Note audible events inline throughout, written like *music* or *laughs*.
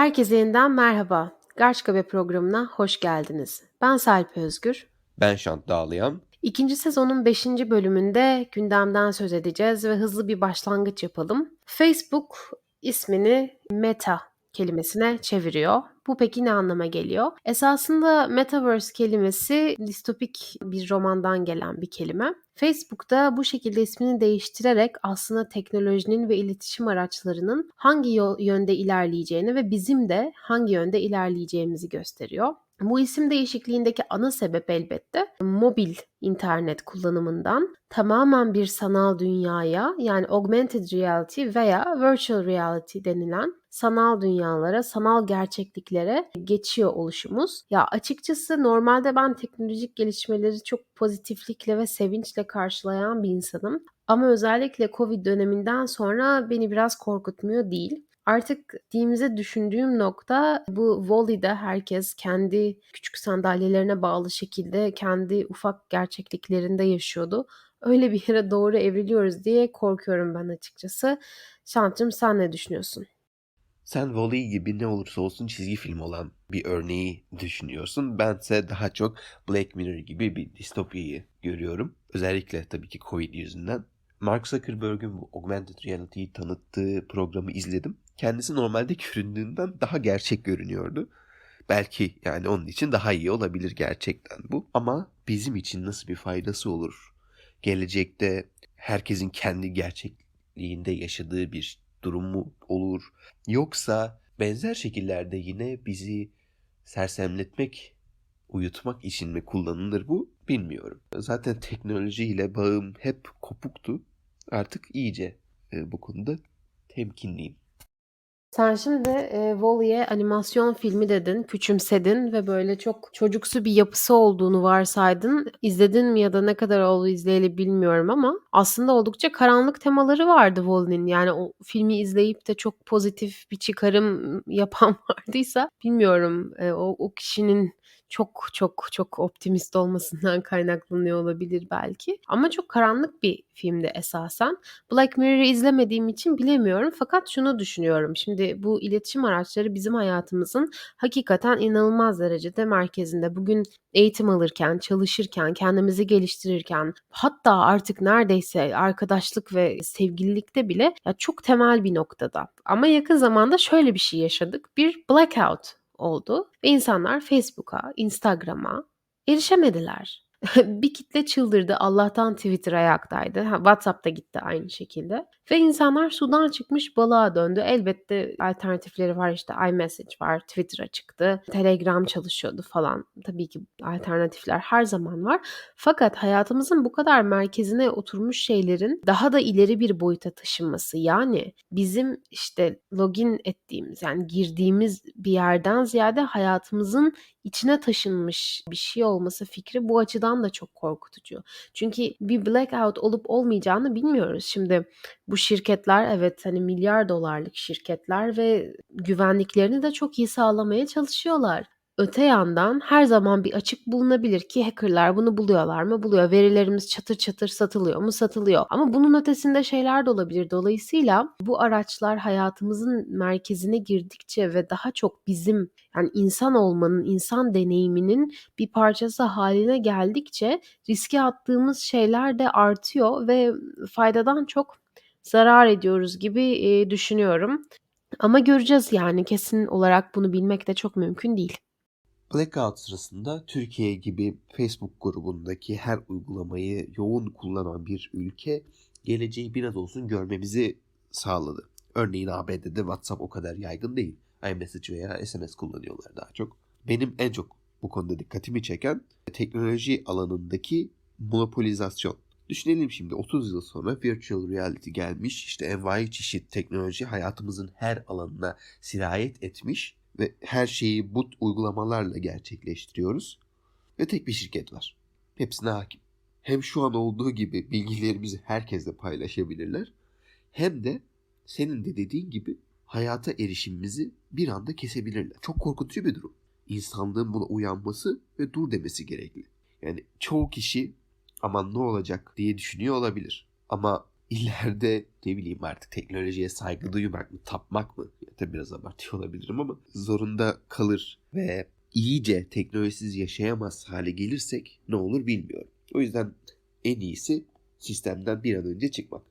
Herkese yeniden merhaba. Garçkabe programına hoş geldiniz. Ben Salp Özgür. Ben Şant Dağlayan. İkinci sezonun 5. bölümünde gündemden söz edeceğiz ve hızlı bir başlangıç yapalım. Facebook ismini Meta kelimesine çeviriyor. Bu peki ne anlama geliyor? Esasında Metaverse kelimesi distopik bir romandan gelen bir kelime. Facebook da bu şekilde ismini değiştirerek aslında teknolojinin ve iletişim araçlarının hangi yönde ilerleyeceğini ve bizim de hangi yönde ilerleyeceğimizi gösteriyor. Bu isim değişikliğindeki ana sebep elbette mobil internet kullanımından tamamen bir sanal dünyaya yani augmented reality veya virtual reality denilen sanal dünyalara, sanal gerçekliklere geçiyor oluşumuz. Ya açıkçası normalde ben teknolojik gelişmeleri çok pozitiflikle ve sevinçle karşılayan bir insanım. Ama özellikle Covid döneminden sonra beni biraz korkutmuyor değil. Artık gittiğimizi düşündüğüm nokta bu Volley'de herkes kendi küçük sandalyelerine bağlı şekilde kendi ufak gerçekliklerinde yaşıyordu. Öyle bir yere doğru evriliyoruz diye korkuyorum ben açıkçası. Şant'cığım sen ne düşünüyorsun? Sen Volley gibi ne olursa olsun çizgi film olan bir örneği düşünüyorsun. Bense daha çok Black Mirror gibi bir distopyayı görüyorum. Özellikle tabii ki Covid yüzünden. Mark Zuckerberg'ün bu augmented reality'yi tanıttığı programı izledim. Kendisi normalde göründüğünden daha gerçek görünüyordu. Belki yani onun için daha iyi olabilir gerçekten bu. Ama bizim için nasıl bir faydası olur? Gelecekte herkesin kendi gerçekliğinde yaşadığı bir durum mu olur? Yoksa benzer şekillerde yine bizi sersemletmek, uyutmak için mi kullanılır bu bilmiyorum. Zaten teknolojiyle bağım hep kopuktu. Artık iyice e, bu konuda temkinliyim. Sen şimdi e, Wall-E animasyon filmi dedin, küçümsedin ve böyle çok çocuksu bir yapısı olduğunu varsaydın. İzledin mi ya da ne kadar oldu izleyeli bilmiyorum ama aslında oldukça karanlık temaları vardı Wall-E'nin. Yani o filmi izleyip de çok pozitif bir çıkarım yapan *laughs* vardıysa bilmiyorum e, o, o kişinin çok çok çok optimist olmasından *laughs* kaynaklanıyor olabilir belki. Ama çok karanlık bir filmdi esasen. Black Mirror'ı izlemediğim için bilemiyorum fakat şunu düşünüyorum. Şimdi bu iletişim araçları bizim hayatımızın hakikaten inanılmaz derecede merkezinde. Bugün eğitim alırken, çalışırken, kendimizi geliştirirken hatta artık neredeyse arkadaşlık ve sevgililikte bile ya çok temel bir noktada. Ama yakın zamanda şöyle bir şey yaşadık. Bir blackout oldu ve insanlar Facebook'a, Instagram'a erişemediler. *laughs* bir kitle çıldırdı. Allah'tan Twitter ayaktaydı. Ha, WhatsApp gitti aynı şekilde. Ve insanlar sudan çıkmış balığa döndü. Elbette alternatifleri var işte iMessage var, Twitter'a çıktı, Telegram çalışıyordu falan. Tabii ki alternatifler her zaman var. Fakat hayatımızın bu kadar merkezine oturmuş şeylerin daha da ileri bir boyuta taşınması yani bizim işte login ettiğimiz yani girdiğimiz bir yerden ziyade hayatımızın içine taşınmış bir şey olması fikri bu açıdan da çok korkutucu. Çünkü bir blackout olup olmayacağını bilmiyoruz. Şimdi bu şirketler evet hani milyar dolarlık şirketler ve güvenliklerini de çok iyi sağlamaya çalışıyorlar. Öte yandan her zaman bir açık bulunabilir ki hackerlar bunu buluyorlar mı? Buluyor. Verilerimiz çatır çatır satılıyor mu? Satılıyor. Ama bunun ötesinde şeyler de olabilir. Dolayısıyla bu araçlar hayatımızın merkezine girdikçe ve daha çok bizim yani insan olmanın, insan deneyiminin bir parçası haline geldikçe riske attığımız şeyler de artıyor ve faydadan çok zarar ediyoruz gibi düşünüyorum. Ama göreceğiz yani kesin olarak bunu bilmek de çok mümkün değil. Blackout sırasında Türkiye gibi Facebook grubundaki her uygulamayı yoğun kullanan bir ülke geleceği biraz olsun görmemizi sağladı. Örneğin ABD'de WhatsApp o kadar yaygın değil. iMessage veya SMS kullanıyorlar daha çok. Benim en çok bu konuda dikkatimi çeken teknoloji alanındaki monopolizasyon. Düşünelim şimdi 30 yıl sonra virtual reality gelmiş. İşte envai çeşit teknoloji hayatımızın her alanına sirayet etmiş ve her şeyi bu uygulamalarla gerçekleştiriyoruz. Ve tek bir şirket var. Hepsine hakim. Hem şu an olduğu gibi bilgilerimizi herkesle paylaşabilirler. Hem de senin de dediğin gibi hayata erişimimizi bir anda kesebilirler. Çok korkutucu bir durum. İnsanlığın buna uyanması ve dur demesi gerekli. Yani çoğu kişi aman ne olacak diye düşünüyor olabilir. Ama ileride ne bileyim artık teknolojiye saygı duymak mı, tapmak mı? Ya da biraz abartıyor olabilirim ama zorunda kalır ve iyice teknolojisiz yaşayamaz hale gelirsek ne olur bilmiyorum. O yüzden en iyisi sistemden bir an önce çıkmak.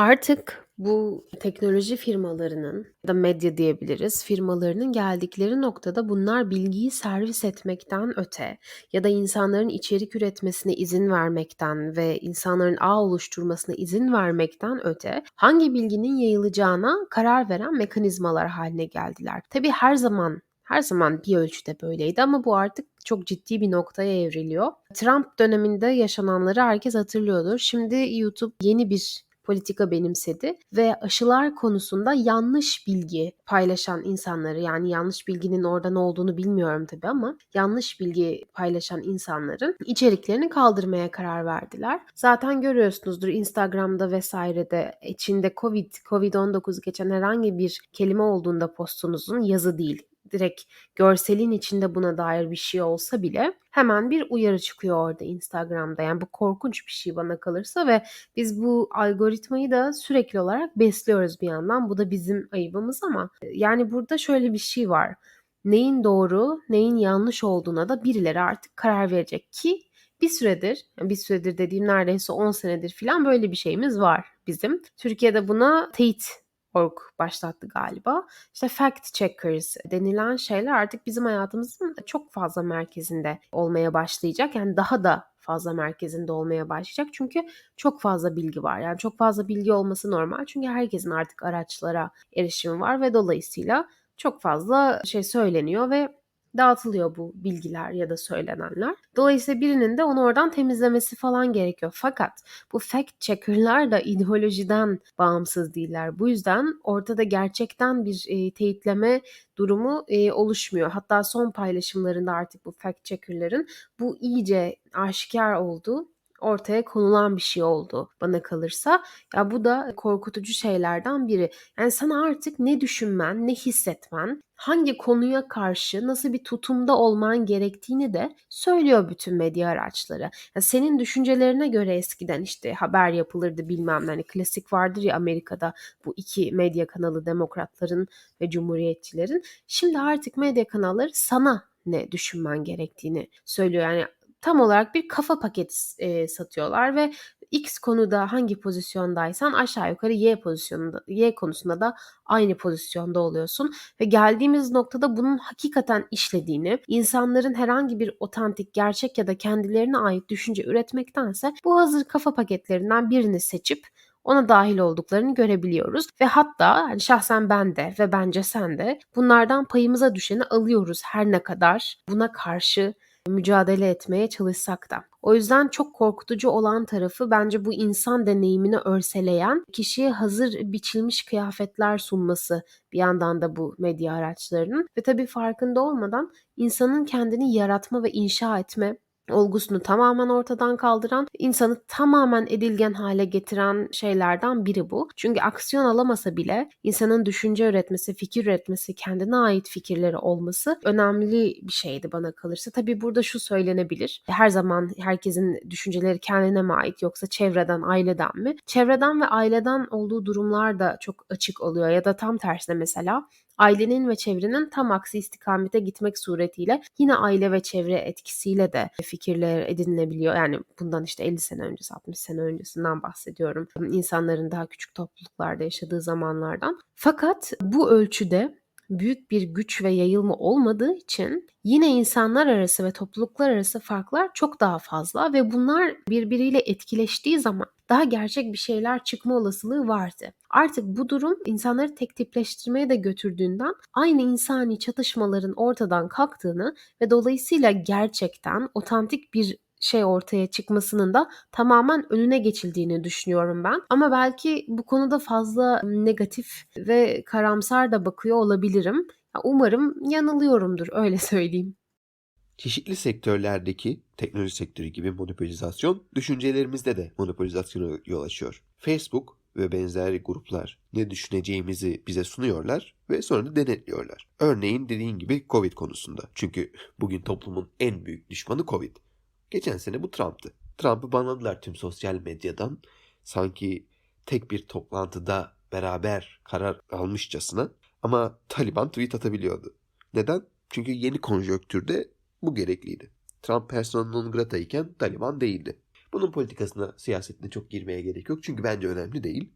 Artık bu teknoloji firmalarının da medya diyebiliriz firmalarının geldikleri noktada bunlar bilgiyi servis etmekten öte ya da insanların içerik üretmesine izin vermekten ve insanların ağ oluşturmasına izin vermekten öte hangi bilginin yayılacağına karar veren mekanizmalar haline geldiler. Tabii her zaman her zaman bir ölçüde böyleydi ama bu artık çok ciddi bir noktaya evriliyor. Trump döneminde yaşananları herkes hatırlıyordur. Şimdi YouTube yeni bir politika benimsedi ve aşılar konusunda yanlış bilgi paylaşan insanları yani yanlış bilginin oradan olduğunu bilmiyorum tabii ama yanlış bilgi paylaşan insanların içeriklerini kaldırmaya karar verdiler. Zaten görüyorsunuzdur Instagram'da vesairede içinde Covid, Covid-19 geçen herhangi bir kelime olduğunda postunuzun yazı değil direkt görselin içinde buna dair bir şey olsa bile hemen bir uyarı çıkıyor orada Instagram'da. Yani bu korkunç bir şey bana kalırsa ve biz bu algoritmayı da sürekli olarak besliyoruz bir yandan. Bu da bizim ayıbımız ama yani burada şöyle bir şey var. Neyin doğru, neyin yanlış olduğuna da birileri artık karar verecek ki bir süredir, bir süredir dediğim neredeyse 10 senedir falan böyle bir şeyimiz var bizim. Türkiye'de buna teyit org başlattı galiba. İşte fact checkers denilen şeyler artık bizim hayatımızın çok fazla merkezinde olmaya başlayacak. Yani daha da fazla merkezinde olmaya başlayacak. Çünkü çok fazla bilgi var. Yani çok fazla bilgi olması normal. Çünkü herkesin artık araçlara erişimi var ve dolayısıyla çok fazla şey söyleniyor ve dağıtılıyor bu bilgiler ya da söylenenler. Dolayısıyla birinin de onu oradan temizlemesi falan gerekiyor. Fakat bu fact checker'lar da ideolojiden bağımsız değiller. Bu yüzden ortada gerçekten bir e, teyitleme durumu e, oluşmuyor. Hatta son paylaşımlarında artık bu fact checker'ların bu iyice aşikar oldu ortaya konulan bir şey oldu bana kalırsa. Ya bu da korkutucu şeylerden biri. Yani sana artık ne düşünmen, ne hissetmen, hangi konuya karşı nasıl bir tutumda olman gerektiğini de söylüyor bütün medya araçları. Yani senin düşüncelerine göre eskiden işte haber yapılırdı bilmem. Hani klasik vardır ya Amerika'da bu iki medya kanalı demokratların ve cumhuriyetçilerin. Şimdi artık medya kanalları sana ne düşünmen gerektiğini söylüyor. Yani tam olarak bir kafa paketi e, satıyorlar ve X konuda hangi pozisyondaysan aşağı yukarı Y pozisyonunda Y konusunda da aynı pozisyonda oluyorsun. Ve geldiğimiz noktada bunun hakikaten işlediğini, insanların herhangi bir otantik, gerçek ya da kendilerine ait düşünce üretmektense bu hazır kafa paketlerinden birini seçip ona dahil olduklarını görebiliyoruz. Ve hatta hani şahsen ben de ve bence sen de bunlardan payımıza düşeni alıyoruz her ne kadar buna karşı mücadele etmeye çalışsak da. O yüzden çok korkutucu olan tarafı bence bu insan deneyimini örseleyen, kişiye hazır biçilmiş kıyafetler sunması bir yandan da bu medya araçlarının ve tabii farkında olmadan insanın kendini yaratma ve inşa etme olgusunu tamamen ortadan kaldıran, insanı tamamen edilgen hale getiren şeylerden biri bu. Çünkü aksiyon alamasa bile insanın düşünce üretmesi, fikir üretmesi, kendine ait fikirleri olması önemli bir şeydi bana kalırsa. Tabii burada şu söylenebilir. Her zaman herkesin düşünceleri kendine mi ait yoksa çevreden, aileden mi? Çevreden ve aileden olduğu durumlar da çok açık oluyor ya da tam tersine mesela ailenin ve çevrenin tam aksi istikamete gitmek suretiyle yine aile ve çevre etkisiyle de fikirler edinilebiliyor. Yani bundan işte 50 sene öncesi, 60 sene öncesinden bahsediyorum. İnsanların daha küçük topluluklarda yaşadığı zamanlardan. Fakat bu ölçüde büyük bir güç ve yayılma olmadığı için yine insanlar arası ve topluluklar arası farklar çok daha fazla ve bunlar birbiriyle etkileştiği zaman daha gerçek bir şeyler çıkma olasılığı vardı. Artık bu durum insanları tek tipleştirmeye de götürdüğünden aynı insani çatışmaların ortadan kalktığını ve dolayısıyla gerçekten otantik bir şey ortaya çıkmasının da tamamen önüne geçildiğini düşünüyorum ben. Ama belki bu konuda fazla negatif ve karamsar da bakıyor olabilirim. Umarım yanılıyorumdur öyle *laughs* söyleyeyim. Çeşitli sektörlerdeki teknoloji sektörü gibi monopolizasyon düşüncelerimizde de monopolizasyona yol açıyor. Facebook ve benzeri gruplar ne düşüneceğimizi bize sunuyorlar ve sonra da denetliyorlar. Örneğin dediğin gibi Covid konusunda. Çünkü bugün toplumun en büyük düşmanı Covid. Geçen sene bu Trump'tı. Trump'ı banladılar tüm sosyal medyadan. Sanki tek bir toplantıda beraber karar almışçasına ama Taliban tweet atabiliyordu. Neden? Çünkü yeni konjonktürde bu gerekliydi. Trump persona non grata iken Taliban değildi. Bunun politikasına, siyasetine çok girmeye gerek yok çünkü bence önemli değil.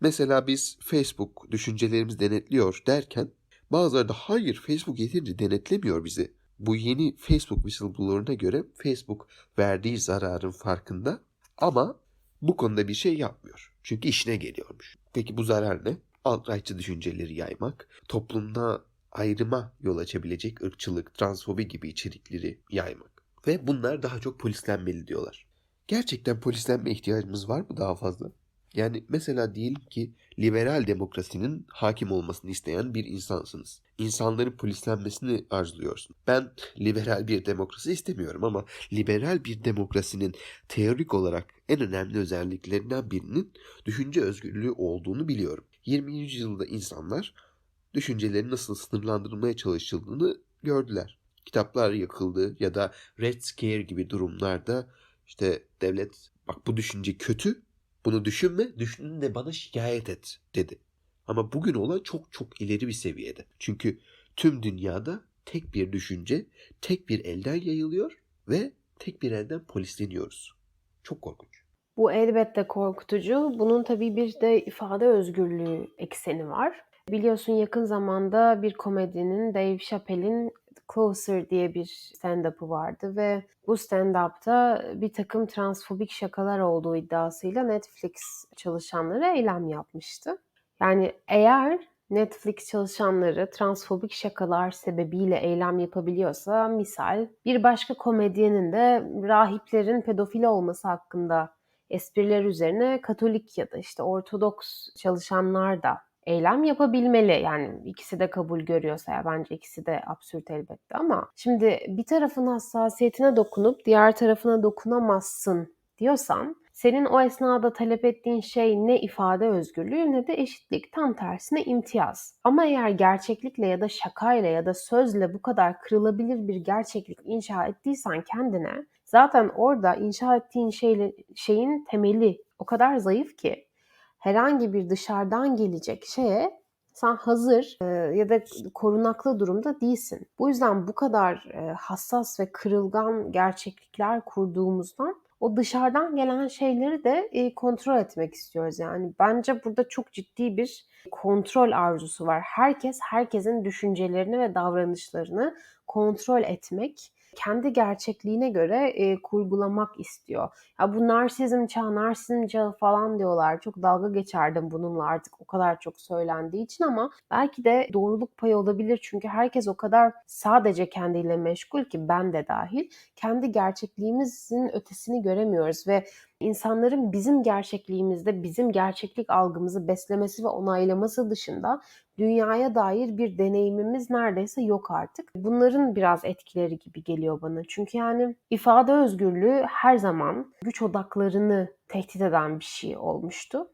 Mesela biz Facebook düşüncelerimizi denetliyor derken bazıları da hayır Facebook yeterince denetlemiyor bizi. Bu yeni Facebook whistleblower'ına göre Facebook verdiği zararın farkında ama bu konuda bir şey yapmıyor. Çünkü işine geliyormuş. Peki bu zarar ne? Alt-rightçı düşünceleri yaymak, toplumda ayrıma yol açabilecek ırkçılık, transfobi gibi içerikleri yaymak. Ve bunlar daha çok polislenmeli diyorlar. Gerçekten polislenme ihtiyacımız var mı daha fazla? Yani mesela diyelim ki liberal demokrasinin hakim olmasını isteyen bir insansınız. İnsanların polislenmesini arzuluyorsun. Ben liberal bir demokrasi istemiyorum ama liberal bir demokrasinin teorik olarak en önemli özelliklerinden birinin düşünce özgürlüğü olduğunu biliyorum. 20. yüzyılda insanlar düşüncelerin nasıl sınırlandırılmaya çalışıldığını gördüler. Kitaplar yakıldı ya da Red Scare gibi durumlarda işte devlet bak bu düşünce kötü bunu düşünme, düşündüğünde bana şikayet et dedi. Ama bugün olan çok çok ileri bir seviyede. Çünkü tüm dünyada tek bir düşünce tek bir elden yayılıyor ve tek bir elden polisleniyoruz. Çok korkunç. Bu elbette korkutucu. Bunun tabii bir de ifade özgürlüğü ekseni var. Biliyorsun yakın zamanda bir komedinin Dave Chappelle'in Closer diye bir stand-up'ı vardı ve bu stand-up'ta bir takım transfobik şakalar olduğu iddiasıyla Netflix çalışanları eylem yapmıştı. Yani eğer Netflix çalışanları transfobik şakalar sebebiyle eylem yapabiliyorsa misal bir başka komedyenin de rahiplerin pedofil olması hakkında espriler üzerine Katolik ya da işte Ortodoks çalışanlar da eylem yapabilmeli. Yani ikisi de kabul görüyorsa ya bence ikisi de absürt elbette ama şimdi bir tarafın hassasiyetine dokunup diğer tarafına dokunamazsın diyorsan senin o esnada talep ettiğin şey ne ifade özgürlüğü ne de eşitlik. Tam tersine imtiyaz. Ama eğer gerçeklikle ya da şakayla ya da sözle bu kadar kırılabilir bir gerçeklik inşa ettiysen kendine zaten orada inşa ettiğin şeyle, şeyin temeli o kadar zayıf ki herhangi bir dışarıdan gelecek şeye sen hazır e, ya da korunaklı durumda değilsin. Bu yüzden bu kadar e, hassas ve kırılgan gerçeklikler kurduğumuzdan o dışarıdan gelen şeyleri de e, kontrol etmek istiyoruz. Yani bence burada çok ciddi bir kontrol arzusu var. Herkes herkesin düşüncelerini ve davranışlarını kontrol etmek kendi gerçekliğine göre e, kurgulamak istiyor. Ya bu narsizm çağı, narsizm çağı falan diyorlar. Çok dalga geçerdim bununla artık o kadar çok söylendiği için ama belki de doğruluk payı olabilir. Çünkü herkes o kadar sadece kendiyle meşgul ki ben de dahil. Kendi gerçekliğimizin ötesini göremiyoruz ve insanların bizim gerçekliğimizde bizim gerçeklik algımızı beslemesi ve onaylaması dışında dünyaya dair bir deneyimimiz neredeyse yok artık. Bunların biraz etkileri gibi geliyor bana. Çünkü yani ifade özgürlüğü her zaman güç odaklarını tehdit eden bir şey olmuştu.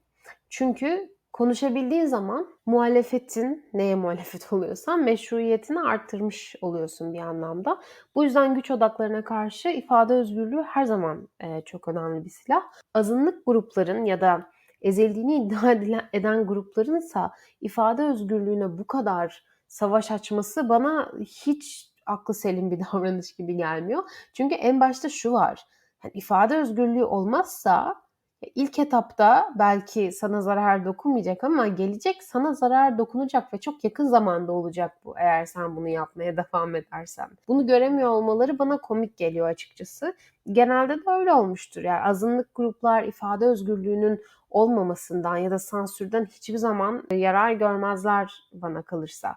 Çünkü konuşabildiğin zaman muhalefetin neye muhalefet *laughs* oluyorsan meşruiyetini arttırmış oluyorsun bir anlamda. Bu yüzden güç odaklarına karşı ifade özgürlüğü her zaman e, çok önemli bir silah. Azınlık grupların ya da ezildiğini *laughs* iddia eden grupların ise ifade özgürlüğüne bu kadar savaş açması bana hiç aklı selim bir *laughs* davranış gibi gelmiyor. Çünkü en başta şu var. Yani ifade özgürlüğü olmazsa ilk etapta belki sana zarar dokunmayacak ama gelecek sana zarar dokunacak ve çok yakın zamanda olacak bu eğer sen bunu yapmaya devam edersen. Bunu göremiyor olmaları bana komik geliyor açıkçası. Genelde de öyle olmuştur. Yani azınlık gruplar ifade özgürlüğünün olmamasından ya da sansürden hiçbir zaman yarar görmezler bana kalırsa.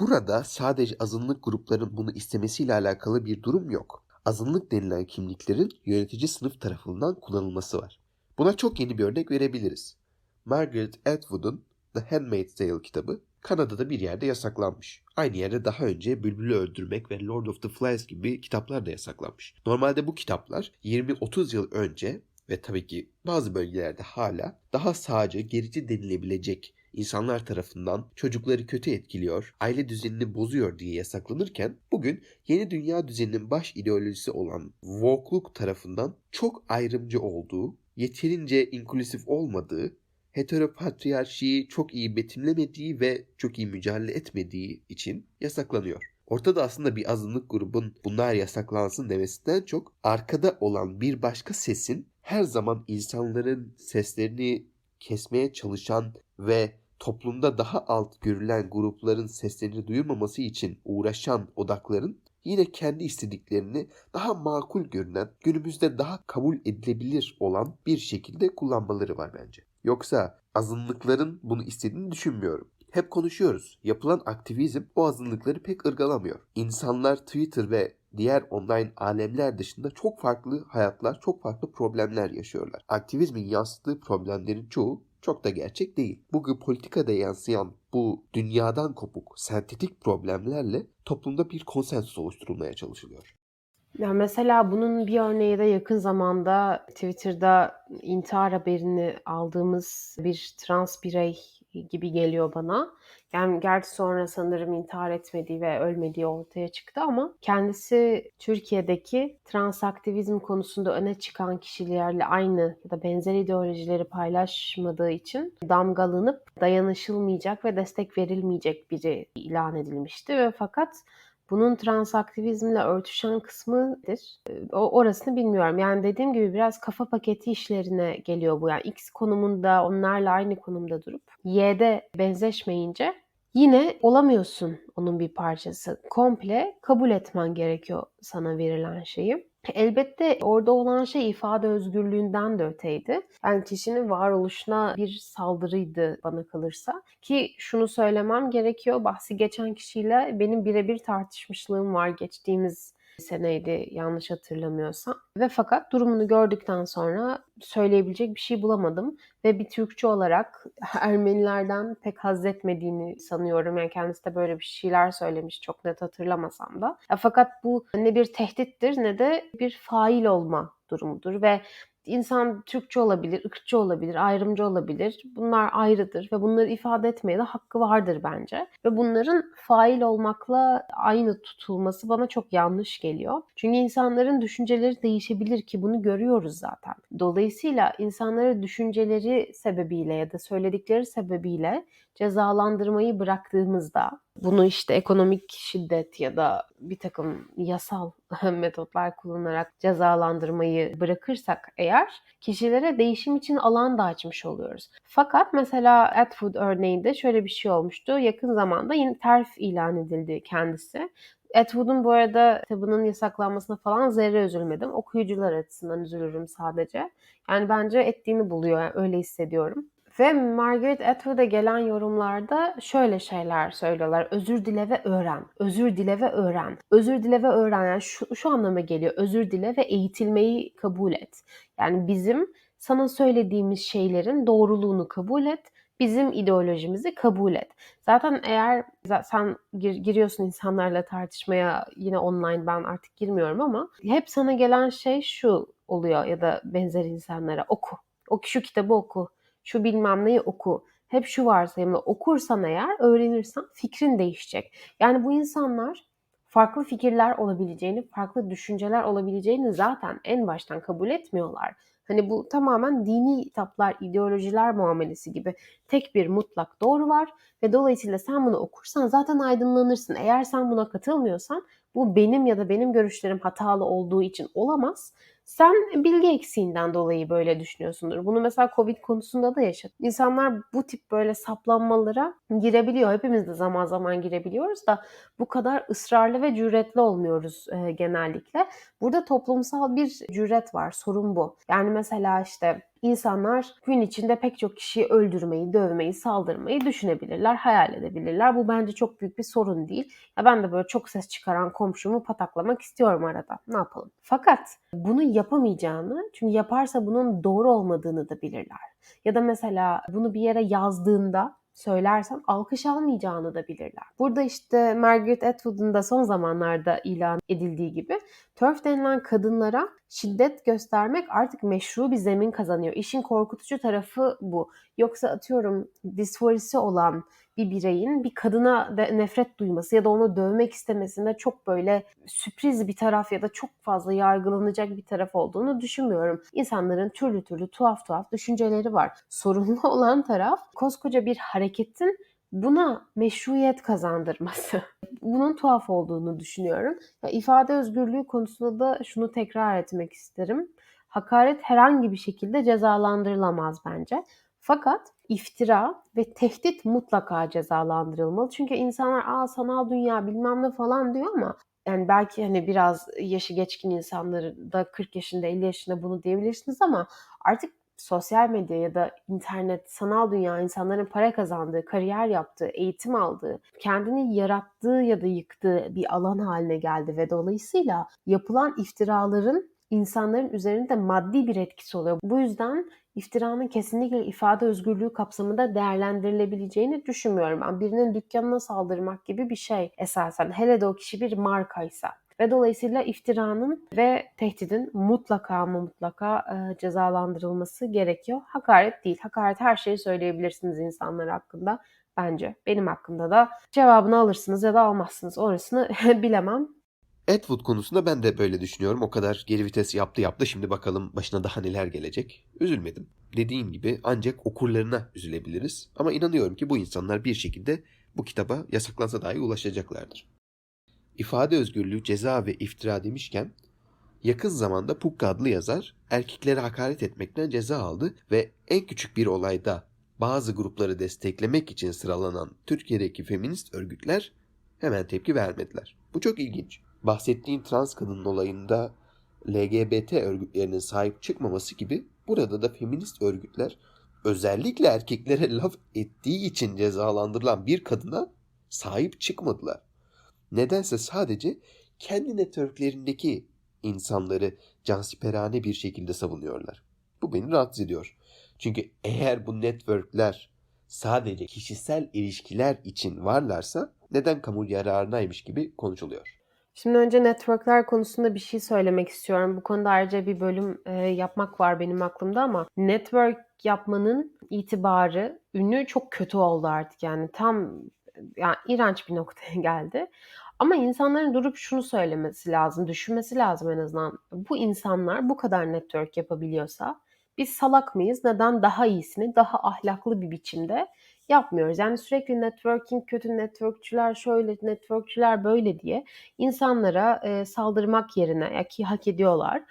Burada sadece azınlık grupların bunu istemesiyle alakalı bir durum yok. Azınlık denilen kimliklerin yönetici sınıf tarafından kullanılması var. Buna çok yeni bir örnek verebiliriz. Margaret Atwood'un The Handmaid's Tale kitabı Kanada'da bir yerde yasaklanmış. Aynı yerde daha önce Bülbül'ü Öldürmek ve Lord of the Flies gibi kitaplar da yasaklanmış. Normalde bu kitaplar 20-30 yıl önce ve tabii ki bazı bölgelerde hala daha sağcı, gerici denilebilecek insanlar tarafından çocukları kötü etkiliyor, aile düzenini bozuyor diye yasaklanırken bugün yeni dünya düzeninin baş ideolojisi olan woke'luk tarafından çok ayrımcı olduğu, yeterince inklusif olmadığı, heteropatriarşiyi çok iyi betimlemediği ve çok iyi mücadele etmediği için yasaklanıyor. Ortada aslında bir azınlık grubun bunlar yasaklansın demesinden çok arkada olan bir başka sesin her zaman insanların seslerini kesmeye çalışan ve toplumda daha alt görülen grupların seslerini duyurmaması için uğraşan odakların yine kendi istediklerini daha makul görünen, günümüzde daha kabul edilebilir olan bir şekilde kullanmaları var bence. Yoksa azınlıkların bunu istediğini düşünmüyorum. Hep konuşuyoruz. Yapılan aktivizm o azınlıkları pek ırgalamıyor. İnsanlar Twitter ve diğer online alemler dışında çok farklı hayatlar, çok farklı problemler yaşıyorlar. Aktivizmin yansıttığı problemlerin çoğu çok da gerçek değil. Bugün politikada yansıyan bu dünyadan kopuk, sentetik problemlerle toplumda bir konsensus oluşturulmaya çalışılıyor. Ya mesela bunun bir örneği de yakın zamanda Twitter'da intihar haberini aldığımız bir trans birey gibi geliyor bana. Yani gerçi sonra sanırım intihar etmediği ve ölmediği ortaya çıktı ama kendisi Türkiye'deki trans aktivizm konusunda öne çıkan kişilerle aynı ya da benzer ideolojileri paylaşmadığı için damgalanıp dayanışılmayacak ve destek verilmeyecek biri ilan edilmişti ve fakat bunun trans aktivizmle örtüşen kısmıdır. O orasını bilmiyorum. Yani dediğim gibi biraz kafa paketi işlerine geliyor bu. Yani X konumunda onlarla aynı konumda durup Y'de benzeşmeyince yine olamıyorsun onun bir parçası. Komple kabul etmen gerekiyor sana verilen şeyi. Elbette orada olan şey ifade özgürlüğünden de öteydi. Yani kişinin varoluşuna bir saldırıydı bana kalırsa. Ki şunu söylemem gerekiyor. Bahsi geçen kişiyle benim birebir tartışmışlığım var geçtiğimiz seneydi yanlış hatırlamıyorsam. Ve fakat durumunu gördükten sonra söyleyebilecek bir şey bulamadım. Ve bir Türkçe olarak *laughs* Ermenilerden pek haz etmediğini sanıyorum. Yani kendisi de böyle bir şeyler söylemiş çok net hatırlamasam da. Fakat bu ne bir tehdittir ne de bir fail olma durumudur ve insan Türkçe olabilir, ırkçı olabilir, ayrımcı olabilir. Bunlar ayrıdır ve bunları ifade etmeye de hakkı vardır bence. Ve bunların fail olmakla aynı tutulması bana çok yanlış geliyor. Çünkü insanların düşünceleri değişebilir ki bunu görüyoruz zaten. Dolayısıyla insanları düşünceleri sebebiyle ya da söyledikleri sebebiyle cezalandırmayı bıraktığımızda bunu işte ekonomik şiddet ya da bir takım yasal *laughs* metotlar kullanarak cezalandırmayı bırakırsak eğer kişilere değişim için alan da açmış oluyoruz. Fakat mesela Atwood örneğinde şöyle bir şey olmuştu. Yakın zamanda yine terf ilan edildi kendisi. Atwood'un bu arada kitabının yasaklanmasına falan zerre üzülmedim. Okuyucular açısından üzülürüm sadece. Yani bence ettiğini buluyor. Yani öyle hissediyorum. Ve Margaret Atwood'a gelen yorumlarda şöyle şeyler söylüyorlar. Özür dile ve öğren. Özür dile ve öğren. Özür dile ve öğren. Yani şu, şu anlama geliyor. Özür dile ve eğitilmeyi kabul et. Yani bizim sana söylediğimiz şeylerin doğruluğunu kabul et. Bizim ideolojimizi kabul et. Zaten eğer sen gir, giriyorsun insanlarla tartışmaya yine online ben artık girmiyorum ama hep sana gelen şey şu oluyor ya da benzer insanlara oku. O şu kitabı oku şu bilmem neyi oku. Hep şu varsayımla okursan eğer, öğrenirsen fikrin değişecek. Yani bu insanlar farklı fikirler olabileceğini, farklı düşünceler olabileceğini zaten en baştan kabul etmiyorlar. Hani bu tamamen dini kitaplar, ideolojiler muamelesi gibi tek bir mutlak doğru var ve dolayısıyla sen bunu okursan zaten aydınlanırsın. Eğer sen buna katılmıyorsan bu benim ya da benim görüşlerim hatalı olduğu için olamaz. Sen bilgi eksiğinden dolayı böyle düşünüyorsundur. Bunu mesela Covid konusunda da yaşadık. İnsanlar bu tip böyle saplanmalara girebiliyor. Hepimiz de zaman zaman girebiliyoruz da bu kadar ısrarlı ve cüretli olmuyoruz e, genellikle. Burada toplumsal bir cüret var. Sorun bu. Yani mesela işte İnsanlar gün içinde pek çok kişiyi öldürmeyi, dövmeyi, saldırmayı düşünebilirler, hayal edebilirler. Bu bence çok büyük bir sorun değil. Ya ben de böyle çok ses çıkaran komşumu pataklamak istiyorum arada. Ne yapalım? Fakat bunu yapamayacağını, çünkü yaparsa bunun doğru olmadığını da bilirler. Ya da mesela bunu bir yere yazdığında söylersen alkış almayacağını da bilirler. Burada işte Margaret Atwood'un da son zamanlarda ilan edildiği gibi TERF denilen kadınlara şiddet göstermek artık meşru bir zemin kazanıyor. İşin korkutucu tarafı bu. Yoksa atıyorum disforisi olan bir bireyin bir kadına nefret duyması ya da onu dövmek istemesinde çok böyle sürpriz bir taraf ya da çok fazla yargılanacak bir taraf olduğunu düşünmüyorum. İnsanların türlü türlü tuhaf tuhaf düşünceleri var. Sorunlu *laughs* olan taraf koskoca bir hareketin buna meşruiyet kazandırması. *laughs* Bunun tuhaf olduğunu düşünüyorum. Ya, ifade özgürlüğü konusunda da şunu tekrar etmek isterim. Hakaret herhangi bir şekilde cezalandırılamaz bence. Fakat iftira ve tehdit mutlaka cezalandırılmalı. Çünkü insanlar aa sanal dünya bilmem ne falan diyor ama yani belki hani biraz yaşı geçkin insanları da 40 yaşında 50 yaşında bunu diyebilirsiniz ama artık sosyal medya ya da internet, sanal dünya insanların para kazandığı, kariyer yaptığı, eğitim aldığı, kendini yarattığı ya da yıktığı bir alan haline geldi ve dolayısıyla yapılan iftiraların insanların üzerinde maddi bir etkisi oluyor. Bu yüzden iftiranın kesinlikle ifade özgürlüğü kapsamında değerlendirilebileceğini düşünmüyorum. Ben birinin dükkanına saldırmak gibi bir şey esasen. Hele de o kişi bir markaysa. Ve dolayısıyla iftiranın ve tehdidin mutlaka ama mutlaka e, cezalandırılması gerekiyor. Hakaret değil. Hakaret her şeyi söyleyebilirsiniz insanlar hakkında bence. Benim hakkında da cevabını alırsınız ya da almazsınız. Orasını *laughs* bilemem. Edwood konusunda ben de böyle düşünüyorum. O kadar geri vites yaptı yaptı. Şimdi bakalım başına daha neler gelecek. Üzülmedim. Dediğim gibi ancak okurlarına üzülebiliriz. Ama inanıyorum ki bu insanlar bir şekilde bu kitaba yasaklansa dahi ulaşacaklardır. İfade özgürlüğü, ceza ve iftira demişken yakın zamanda Pukka adlı yazar erkeklere hakaret etmekten ceza aldı ve en küçük bir olayda bazı grupları desteklemek için sıralanan Türkiye'deki feminist örgütler hemen tepki vermediler. Bu çok ilginç. Bahsettiğim trans kadının olayında LGBT örgütlerinin sahip çıkmaması gibi burada da feminist örgütler özellikle erkeklere *laughs* laf ettiği için cezalandırılan bir kadına sahip çıkmadılar. Nedense sadece kendi networklerindeki insanları cansiperane bir şekilde savunuyorlar. Bu beni rahatsız ediyor. Çünkü eğer bu networkler sadece kişisel ilişkiler için varlarsa neden kamu yararınaymış gibi konuşuluyor. Şimdi önce networkler konusunda bir şey söylemek istiyorum. Bu konuda ayrıca bir bölüm e, yapmak var benim aklımda ama network yapmanın itibarı, ünü çok kötü oldu artık yani tam yani iğrenç bir noktaya *laughs* geldi. Ama insanların durup şunu söylemesi lazım, düşünmesi lazım en azından. Bu insanlar bu kadar network yapabiliyorsa biz salak mıyız? Neden daha iyisini, daha ahlaklı bir biçimde yapmıyoruz? Yani sürekli networking, kötü networkçüler şöyle, networkçüler böyle diye insanlara e, saldırmak yerine, ya ki hak ediyorlar.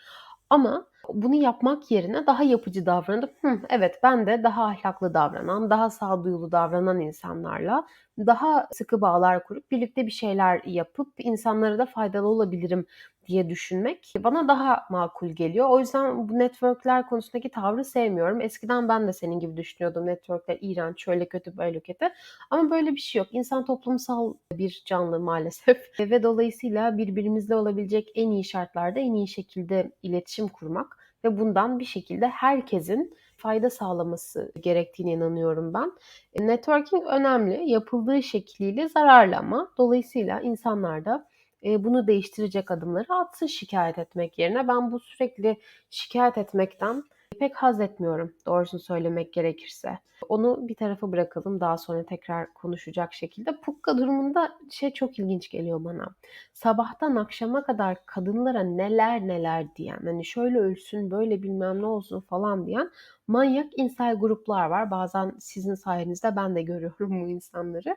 Ama bunu yapmak yerine daha yapıcı davranıp Hı, evet ben de daha ahlaklı davranan, daha sağduyulu davranan insanlarla daha sıkı bağlar kurup birlikte bir şeyler yapıp insanlara da faydalı olabilirim diye düşünmek bana daha makul geliyor. O yüzden bu networkler konusundaki tavrı sevmiyorum. Eskiden ben de senin gibi düşünüyordum. Networkler iğrenç, şöyle kötü, böyle kötü. Ama böyle bir şey yok. İnsan toplumsal bir canlı maalesef. *laughs* Ve dolayısıyla birbirimizle olabilecek en iyi şartlarda en iyi şekilde iletişim kurmak ve bundan bir şekilde herkesin fayda sağlaması gerektiğine inanıyorum ben. E, networking önemli. Yapıldığı şekliyle zararlı ama dolayısıyla insanlar da e, bunu değiştirecek adımları atsın şikayet etmek yerine. Ben bu sürekli şikayet etmekten pek haz etmiyorum doğrusunu söylemek gerekirse. Onu bir tarafa bırakalım daha sonra tekrar konuşacak şekilde. Pukka durumunda şey çok ilginç geliyor bana. Sabahtan akşama kadar kadınlara neler neler diyen hani şöyle ölsün böyle bilmem ne olsun falan diyen manyak insel gruplar var. Bazen sizin sayenizde ben de görüyorum bu insanları.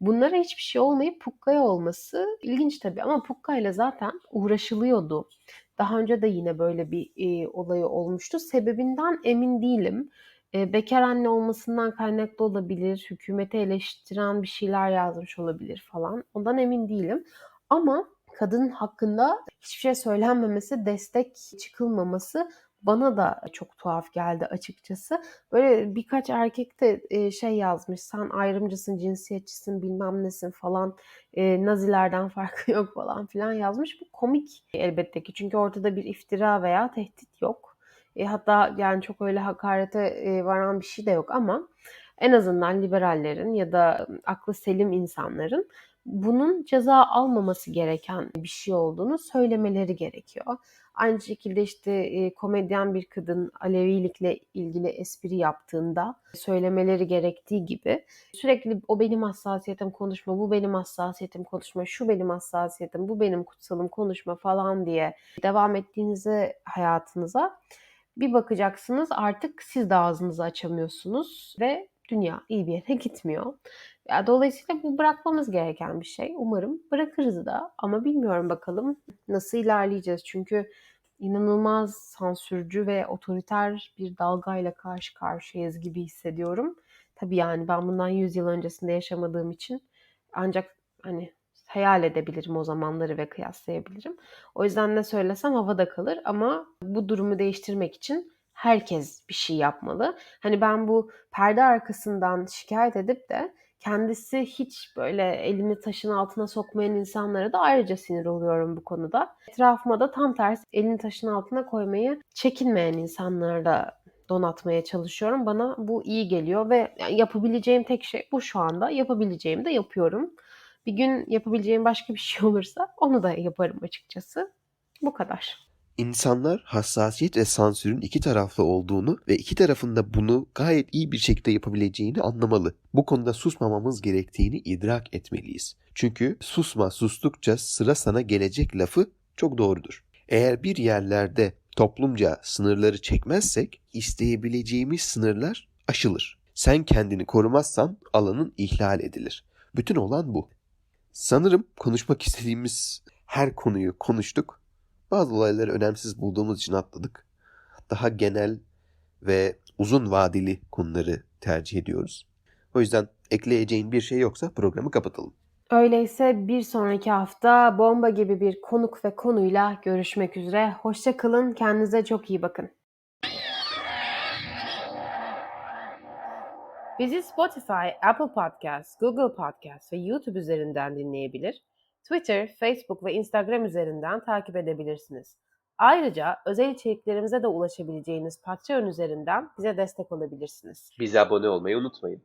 Bunlara hiçbir şey olmayıp Pukka'ya olması ilginç tabii ama Pukka ile zaten uğraşılıyordu. Daha önce de yine böyle bir e, olayı olmuştu. Sebebinden emin değilim. E, bekar anne olmasından kaynaklı olabilir. Hükümeti eleştiren bir şeyler yazmış olabilir falan. Ondan emin değilim. Ama kadının hakkında hiçbir şey söylenmemesi, destek çıkılmaması bana da çok tuhaf geldi açıkçası. Böyle birkaç erkek de e, şey yazmış. Sen ayrımcısın, cinsiyetçisin, bilmem nesin falan. E, Nazilerden *laughs* farkı yok falan filan yazmış. Bu komik elbette ki. Çünkü ortada bir iftira veya tehdit yok. E, hatta yani çok öyle hakarete varan bir şey de yok ama en azından liberallerin ya da aklı selim insanların bunun ceza almaması gereken bir şey olduğunu söylemeleri gerekiyor. Aynı şekilde işte e, komedyen bir kadın Alevilikle ilgili espri yaptığında söylemeleri gerektiği gibi sürekli o benim hassasiyetim konuşma, bu benim hassasiyetim konuşma, şu benim hassasiyetim, bu benim kutsalım konuşma falan diye devam ettiğinizde hayatınıza bir bakacaksınız artık siz de ağzınızı açamıyorsunuz ve dünya iyi bir yere gitmiyor. Ya dolayısıyla bu bırakmamız gereken bir şey. Umarım bırakırız da ama bilmiyorum bakalım nasıl ilerleyeceğiz. Çünkü inanılmaz sansürcü ve otoriter bir dalgayla karşı karşıyayız gibi hissediyorum. Tabii yani ben bundan 100 yıl öncesinde yaşamadığım için ancak hani hayal edebilirim o zamanları ve kıyaslayabilirim. O yüzden ne söylesem havada kalır ama bu durumu değiştirmek için herkes bir şey yapmalı. Hani ben bu perde arkasından şikayet edip de kendisi hiç böyle elini taşın altına sokmayan insanlara da ayrıca sinir oluyorum bu konuda. Etrafıma da tam tersi elini taşın altına koymayı çekinmeyen insanlara da donatmaya çalışıyorum. Bana bu iyi geliyor ve yapabileceğim tek şey bu şu anda. Yapabileceğimi de yapıyorum. Bir gün yapabileceğim başka bir şey *laughs* olursa onu da yaparım açıkçası. Bu kadar. İnsanlar hassasiyet ve sansürün iki taraflı olduğunu ve iki tarafın da bunu gayet iyi bir şekilde yapabileceğini anlamalı. Bu konuda susmamamız gerektiğini idrak etmeliyiz. Çünkü susma sustukça sıra sana gelecek lafı çok doğrudur. Eğer bir yerlerde toplumca sınırları çekmezsek isteyebileceğimiz sınırlar aşılır. Sen kendini korumazsan alanın ihlal edilir. Bütün olan bu. Sanırım konuşmak istediğimiz her konuyu konuştuk. Bazı olayları önemsiz bulduğumuz için atladık. Daha genel ve uzun vadeli konuları tercih ediyoruz. O yüzden ekleyeceğin bir şey yoksa programı kapatalım. Öyleyse bir sonraki hafta bomba gibi bir konuk ve konuyla görüşmek üzere. Hoşça kalın, kendinize çok iyi bakın. Bizi Spotify, Apple Podcasts, Google Podcasts ve YouTube üzerinden dinleyebilir. Twitter, Facebook ve Instagram üzerinden takip edebilirsiniz. Ayrıca özel içeriklerimize de ulaşabileceğiniz Patreon üzerinden bize destek olabilirsiniz. Bize abone olmayı unutmayın.